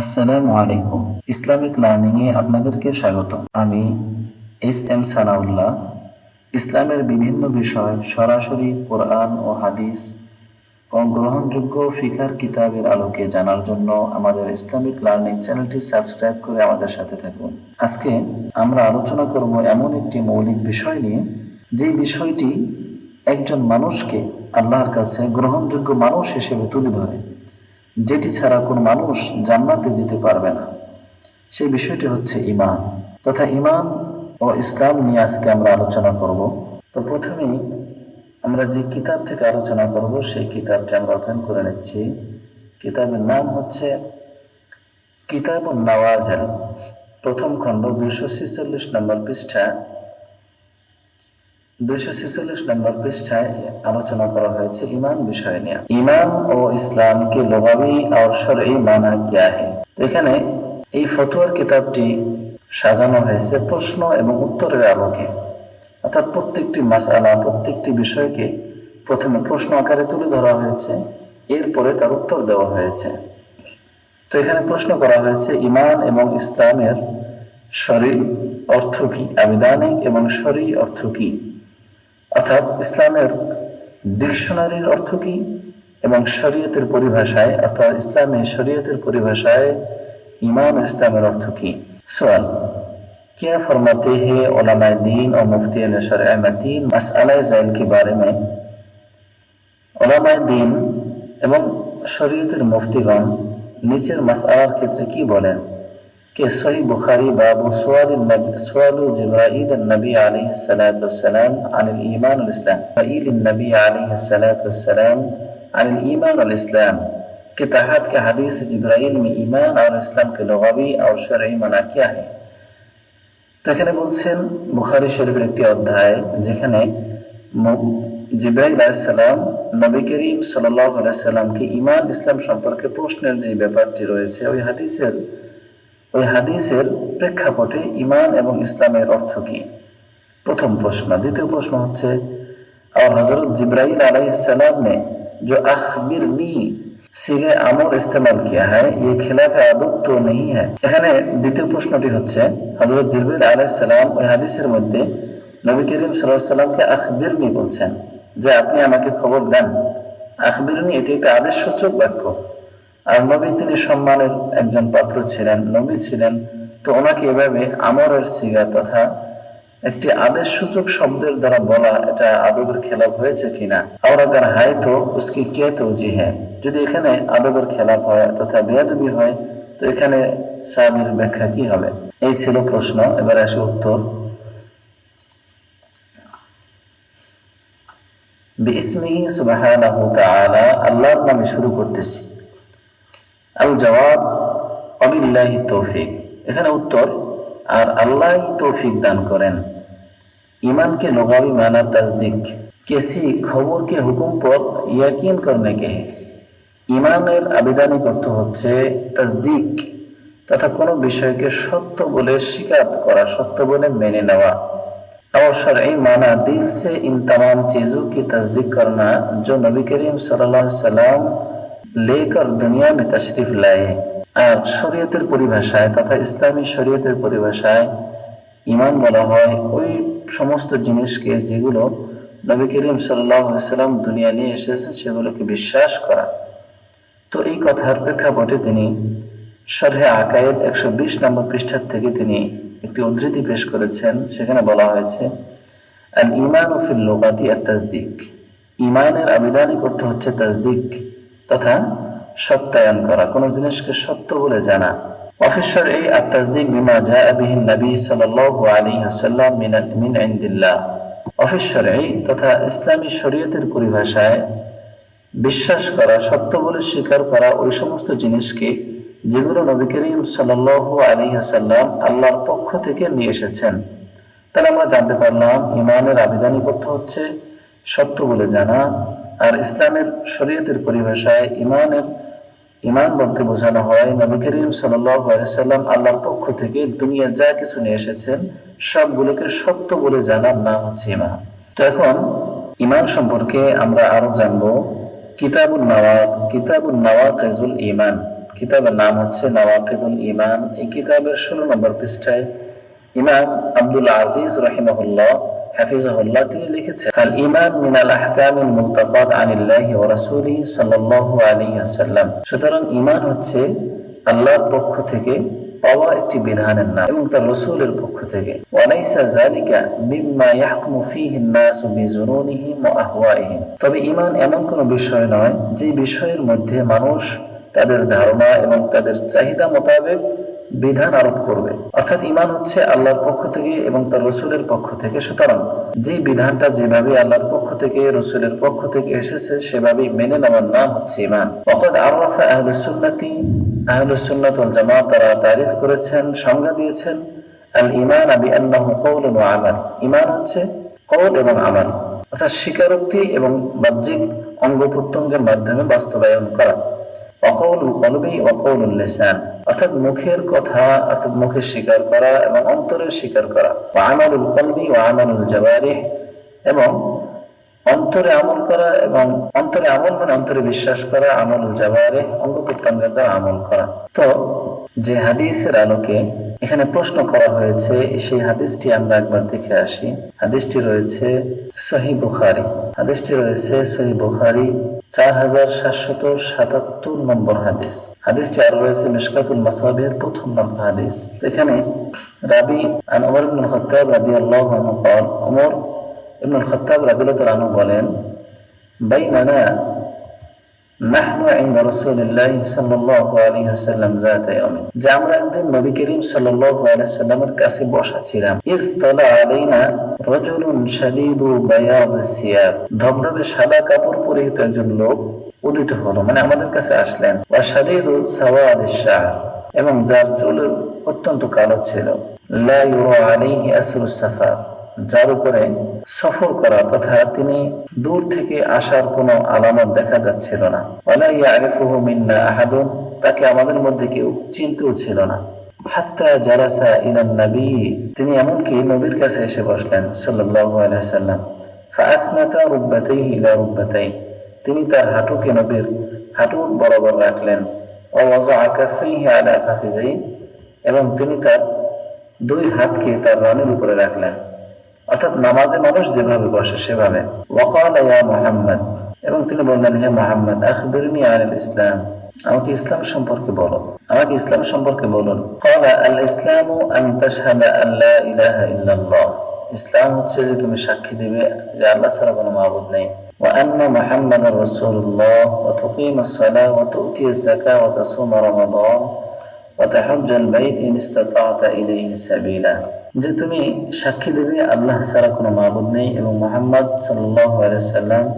আসসালামু আলাইকুম। Islamic learning এ আপনাদেরকে স্বাগত। আমি এস এম সানাউল্লাহ ইসলামের বিভিন্ন বিষয় সরাসরি কোরআন ও হাদিস ও গ্রহণযোগ্য ফিকার কিতাবের আলোকে জানার জন্য আমাদের ইসলামিক লার্নিং চ্যানেলটি সাবস্ক্রাইব করে আমাদের সাথে থাকুন। আজকে আমরা আলোচনা করব এমন একটি মৌলিক বিষয় নিয়ে, যে বিষয়টি একজন মানুষকে আল্লাহর কাছে গ্রহণযোগ্য মানুষ হিসেবে তুলে ধরে। যেটি ছাড়া কোনো মানুষ জান্নাতে যেতে পারবে না। সেই বিষয়টি হচ্ছে ইমান তথা ইমান ও ইসলাম নিয়ে আজকে আমরা আলোচনা করব। তো প্রথমেই আমরা যে কিতাব থেকে আলোচনা করব, সেই কিতাবটি আমরা ওপেন করে নিচ্ছি। কিতাবের নাম হচ্ছে কিতাব নওয়াজেল, প্রথম খণ্ড দুইশো ছেচল্লিশ নম্বর পৃষ্ঠা। দুইশো ছেচল্লিশ নম্বর পৃষ্ঠায় আলোচনা করা হয়েছে ইমান বিষয় নিয়ে। ইমান ও ইসলাম কি লোভাবি আর সরই মানা কিয়া হে এখানে এই ফতুয়ার কিতাবটি সাজানো হয়েছে প্রশ্ন এবং উত্তরের আলোকে। অর্থাৎ প্রত্যেকটি মাসালা, প্রত্যেকটি বিষয়কে প্রথমে প্রশ্ন আকারে তুলে ধরা হয়েছে, এরপরে তার উত্তর দেওয়া হয়েছে। তো এখানে প্রশ্ন করা হয়েছে, ইমান এবং ইসলামের শরীর অর্থ কি? আবিদানিক এবং শরী অর্থ কী? অর্থাৎ ইসলামের ডিকশনারির অর্থ কি এবং শরীয়তের পরিভাষায় অর্থাৎ ইসলামের শরীয়তের পরিভাষায় ইমান ও ইসলামের অর্থ কি সওয়াল क्या फरमाते हैं उलमाए दीन और मुफ्ती नशर तीन मसला ज़ैल के बारे में ওলামায় দিন এবং শরীয়তের মুফতিগণ নিচের মাসআলার ক্ষেত্রে কি বলেন کہ صحیح بخاری باب سوال النبی سوال جبرائیل النبی علیہ الصلوۃ والسلام عن الایمان والاسلام جبرائیل النبی علیہ الصلوۃ والسلام عن الایمان والاسلام کے تحت کے حدیث جبرائیل میں ایمان اور اسلام کے لغوی اور شرعی منع کیا ہے তো এখানে বলছেন বুখারি শরীফের একটি অধ্যায় যেখানে জিব্রাহিম আলাইসাল্লাম নবী করিম সাল্লাহ আলাইসাল্লামকে ইমান ইসলাম সম্পর্কে প্রশ্নের যে ব্যাপারটি রয়েছে ওই হাদিসের ওই হাদিসের প্রেক্ষাপটে ইমান এবং ইসলামের অর্থ কি প্রথম প্রশ্ন দ্বিতীয় প্রশ্ন হচ্ছে और हजरत जिब्राइल अलैहिस्सलाम ने जो अखबिरनी সিগে আমর ইস্তেমাল কিয়া হয় ये खिलाफ আদব তো नहीं है এখানে দ্বিতীয় প্রশ্নটি হচ্ছে হযরত জিবরিল আলাইহিস সালাম ওই হাদিসের মধ্যে নবী করিম সাল্লাল্লাহু আলাইহি সাল্লামকে আখবিরনি বলছেন যে আপনি আমাকে খবর দেন আখবিরনি এটি একটা আদেশসূচক বাক্য আর নবী তিনি সম্মানের একজন পাত্র ছিলেন, নবী ছিলেন। তো ওনাকে এভাবে আমরের সিগা তথা একটি আদেশ সূচক শব্দের দ্বারা বলা, এটা আদবের খেলাপ হয়েছে কিনা? আর আগার হায় তো, উসকি কে তো জি হ্যাঁ যদি এখানে আদবের খেলাপ হয় তথা বেয়াদবি হয়, তো এখানে সাহাবির ব্যাখ্যা কি হবে? এই ছিল প্রশ্ন, এবার আসে উত্তর। বিসমিহি তাআলা, আল্লাহর নামে শুরু করতেছি। আল জবাব, অবিল্লাহি তৌফিক। এখানে উত্তর, আর আল্লাহ তৌফিক দান করেন। ইমানকে লোগাবি মানা তাজদিক কেসি খবরকে হুকুম পদ ইয়াকিন করনে কে? ইমানের আবেদানিক অর্থ হচ্ছে তাজদিক তথা কোনো বিষয়কে সত্য বলে স্বীকার করা, সত্য বলে মেনে নেওয়া। অবসর এই মানা দিল সে ইন তাম চিজু কি তসদিক করনা যো নবী করিম সাল্লাহ সাল্লাম লেকার দুনিয়া মে তাশরিফ লাই শরীয়তের পরিভাষায় তথা ইসলামী শরীয়তের পরিভাষায় ইমান বলা হয় ওই সমস্ত জিনিসকে যেগুলো নবী করিম সাল্লাম দুনিয়া নিয়ে এসেছেন, সেগুলোকে বিশ্বাস করা। তো এই কথার প্রেক্ষাপটে তিনি শরহে আকায়েদ একশো বিশ নম্বর পৃষ্ঠার থেকে তিনি একটি উদ্ধৃতি পেশ করেছেন, সেখানে বলা হয়েছে আল ইমান উফিল লোকাতি আর তাজদিক ইমানের আবিধানিক অর্থ হচ্ছে তাজদিক তথা সত্যায়ন করা। কোনো জিনিসকে সত্য বলে জানা। অফিসর এই আত্মাজদিক বিমা যা বিহীন নবী সাল্লাল্লাহু আলাইহি ওয়াসাল্লাম অফিসর এই তথা ইসলামী শরীয়তের পরিভাষায় বিশ্বাস করা, সত্য বলে স্বীকার করা ওই সমস্ত জিনিসকে যেগুলো নবী করিম সাল্লাল্লাহু আলাইহি ওয়াসাল্লাম আল্লাহর পক্ষ থেকে নিয়ে এসেছেন। তাহলে আমরা জানতে পারলাম ইমানের আবিধানিক অর্থ হচ্ছে সত্য বলে জানা আর ইসলামের শরীয়তের পরিভাষায় ইমানের ইমান বলতে বোঝানো হয়, নবী করিম সাল্লাম আল্লাহর পক্ষ থেকে দুনিয়া যা কিছু নিয়ে এসেছেন, সবগুলোকে সত্য বলে জানার নাম হচ্ছে ইমান তো এখন ইমান সম্পর্কে আমরা আরও জানব কিতাবুল নওয়াব কিতাবুল নওয়াব কাজুল ইমান কিতাবের নাম হচ্ছে নওয়াকিদুল ইমান এই কিতাবের ষোলো নম্বর পৃষ্ঠায় ইমাম আব্দুল আজিজ রহিমাহুল্লাহ হাফিজাহুল্লাহ ইমান পক্ষ থেকে পাওয়া একটি বিধানের নাম এবং তবে ঈমান এমন কোনো বিষয় নয় যে বিষয়ের মধ্যে মানুষ তাদের ধারণা এবং তাদের চাহিদা মোতাবেক বিধান আরোপ করবে। অর্থাৎ ইমান হচ্ছে আল্লাহর পক্ষ থেকে এবং তার রসুলের পক্ষ থেকে। সুতরাং যে বিধানটা যেভাবে আল্লাহর পক্ষ থেকে, রসুলের পক্ষ থেকে এসেছে, সেভাবেই মেনে নেওয়ার নাম হচ্ছে ইমান অকদ আরফা আহলুস সুন্নাতি আহলুস সুন্নাত ওয়াল জামাত তারা তারিফ করেছেন, সংজ্ঞা দিয়েছেন আল ইমান আবি আন্নাহু কওলুন ওয়া আমাল। ইমান হচ্ছে কওল এবং আমাল। অর্থাৎ স্বীকারোক্তি এবং বাহ্যিক অঙ্গ প্রত্যঙ্গের মাধ্যমে বাস্তবায়ন করা। অকৌলুল কলবি লিসান। অর্থাৎ মুখের কথা, অর্থাৎ মুখে স্বীকার করা এবং অন্তরের স্বীকার করা। ও আমালুল কলবি ও আমালুল জবারিহ এবং অন্তরে আমল করা এবং অন্তরে আমল মানে অন্তরে বিশ্বাস করা, আমলুল জবারিহ অঙ্গ প্রত্যঙ্গের দ্বারা আমল করা। তো যে হাদিসের আলোকে এখানে প্রশ্ন করা হয়েছে, সেই হাদিসটি আমরা একবার দেখে আসি। হাদিসটি রয়েছে সহি বুখারি। হাদিসটি রয়েছে সহি বুখারি চার হাজার সাতশত সাতাত্তর নম্বর হাদিস হাদিসটি আরো রয়েছে মিশকাতুল মাসাবের প্রথম নম্বর হাদিস এখানে রাবি আন ওমর ইবনুল খত্তাব রাদিয়াল্লাহু আনহু قال ওমর ইবনুল খত্তাব রাদিয়াল্লাহু আনহু বলেন বাইনানা ধবধবে সাদা কাপড় পরিহিত একজন লোক উদিত হলো মানে আমাদের কাছে আসলেন। এবং যার চুল অত্যন্ত কালো ছিল। যার উপরে সফর করা তথা তিনি দূর থেকে আসার কোনো আলামত দেখা যাচ্ছিল না। আহাদুন, তাকে আমাদের মধ্যে কেউ চিনতেও ছিল না। হাত্তা জালাসা ইলান নবী, তিনি এমনকি নবীর কাছে এসে বসলেন সাল্লাল্লাহু আলাইহি সাল্লাম। ফাসনাতা রুব্বাতাইহি ইলা রুব্বাতাই তিনি তার হাঁটুকে নবীর হাঁটুর বরাবর রাখলেন। এবং তিনি তার দুই হাতকে তার রানের উপরে রাখলেন। অর্থাৎ নামাজে মানুষ যেভাবে বসে সেভাবে ওয়াকাল ইয়া মুহাম্মদ এবং তিনি বললেন হে মুহাম্মদ আখবিরনি আনিল ইসলাম আমাকে ইসলাম সম্পর্কে বলো আমাকে ইসলাম সম্পর্কে বলুন قال الاسلام ان تشهد ان لا اله الا الله ইসলাম হচ্ছে যে তুমি সাক্ষী দিবে যে আল্লাহ ছাড়া কোনো মাবুদ নেই وأن محمد رسول الله وتقيم الصلاة وتؤتي الزكاة وتصوم رمضان وتحج البيت إن استطعت إليه سبيلا যে তুমি সাক্ষী দেবে, আল্লাহ ছাড়া কোনো মাবুদ নেই এবং মোহাম্মদ সাল্লাম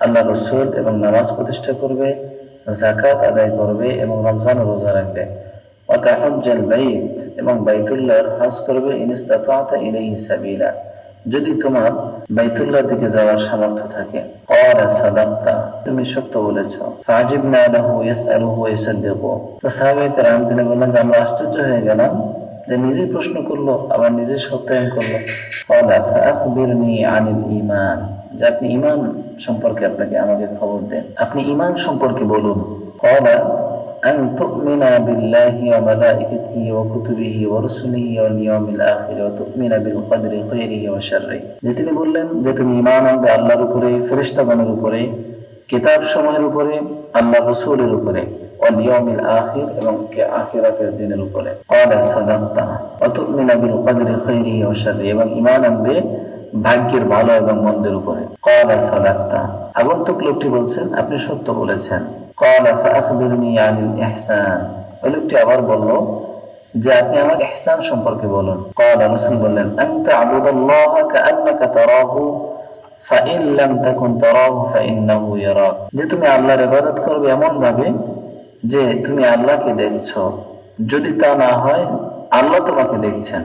আল্লাহ রসুল এবং নামাজ প্রতিষ্ঠা করবে জাকাত আদায় করবে এবং রমজান রোজা রাখবে। ওয়াতাহজ্জাল বাইত এবং বাইতুল্লাহর হজ করবে সাবিলা। যদি তোমার বাইতুল্লাহর দিকে যাওয়ার সামর্থ্য থাকে তুমি সত্য বলেছ। ওয়া ইয়াসাদ্দিকু। তো বললেন যে, আমরা আশ্চর্য হয়ে গেলাম যে নিজে প্রশ্ন করলো আবার নিজে সত্যায়ন করলো ক্বালা ফাআখবিরনি আনিল ঈমান যে আপনি ঈমান সম্পর্কে আপনাকে আমাকে খবর দেন আপনি ঈমান সম্পর্কে বলুন ক্বালা أن تؤمن بالله وملائكته وكتبه ورسله واليوم الآخر وتؤمن بالقدر خيره وشره যে তিনি বললেন যে তুমি ঈমান আনবে আল্লাহর উপরে ফেরেশতাগণের উপরে কিতাব সময়ের উপরে, আল্লাহ রসুলের উপরে আগন্তুক লোকটি বলছেন, আপনি সত্য বলেছেন। ওই লোকটি আবার বলল, যে আপনি আমার এহসান সম্পর্কে বলুন। কলা রসুল বললেন যে তুমি আল্লাহর ইবাদত করবে এমন ভাবে যে তুমি আল্লাহকে দেখছ। যদি তা না হয়, আল্লাহ তোমাকে দেখছেন।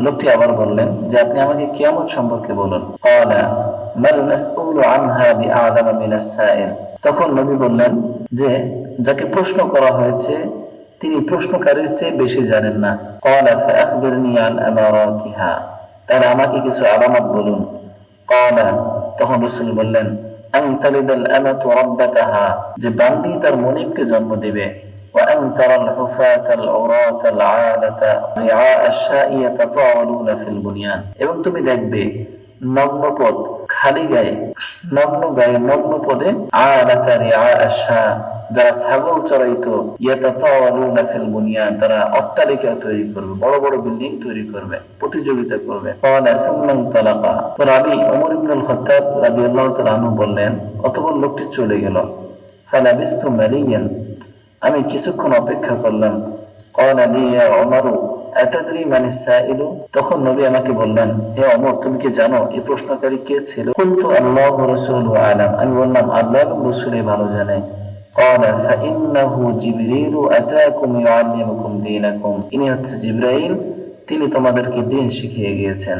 লোকটি আবার বললেন, যে আপনি আমাকে কিয়ামত সম্পর্কে বলুন। তখন নবী বললেন, যে যাকে প্রশ্ন করা হয়েছে, তিনি প্রশ্নকারীর চেয়ে বেশি জানেন না। কলা ফা আখবিরনি তাহলে আমাকে কিছু আলামত বলুন قال তখন রাসূল বললেন আন তালিদাল আমাতু রাব্বাতাহা যে বান্দি তার মনিবকে জন্ম দিবে وأن ترى الحفاة العراة العالة رعاء الشاء يتطاولون في البنيان এবং তুমি দেখবে নগ্নপদ, খালি গায়ে, নগ্ন গায়ে নগ্ন পদে আলাতারে আশা যারা ছাগল চড়াইতো ইয়াতাতাওয়ালুনা নাফেল বুনিয়া তারা অট্টালিকা তৈরি করবে, বড় বড় বিল্ডিং তৈরি করবে, প্রতিযোগিতা করবে। ক্বালা সুমমান তালাকা, তো রাবি অমর ইবনুল খাত্তাব রাদিয়াল্লাহু তাআলা আনহু বললেন, অতঃপর লোকটি চলে গেল। ফালাবিস্তু মালিয়ান, আমি কিছুক্ষণ অপেক্ষা করলাম। ক্বালা লিয়া ওমরু عمر أتدري من السائل তখন নবী আমাকে বললেন হে অমর তুমি কি জানো এই প্রশ্নকারী কে ছিল কুনতু আল্লাহ রাসূলু আলাম আমি বললাম আল্লাহ এবং রাসূলই ভালো জানে قال فإنه جبريل أتاكم يعلمكم دينكم ইনি হচ্ছে জিব্রাইল তিনি তোমাদেরকে দিন শিখিয়ে গিয়েছেন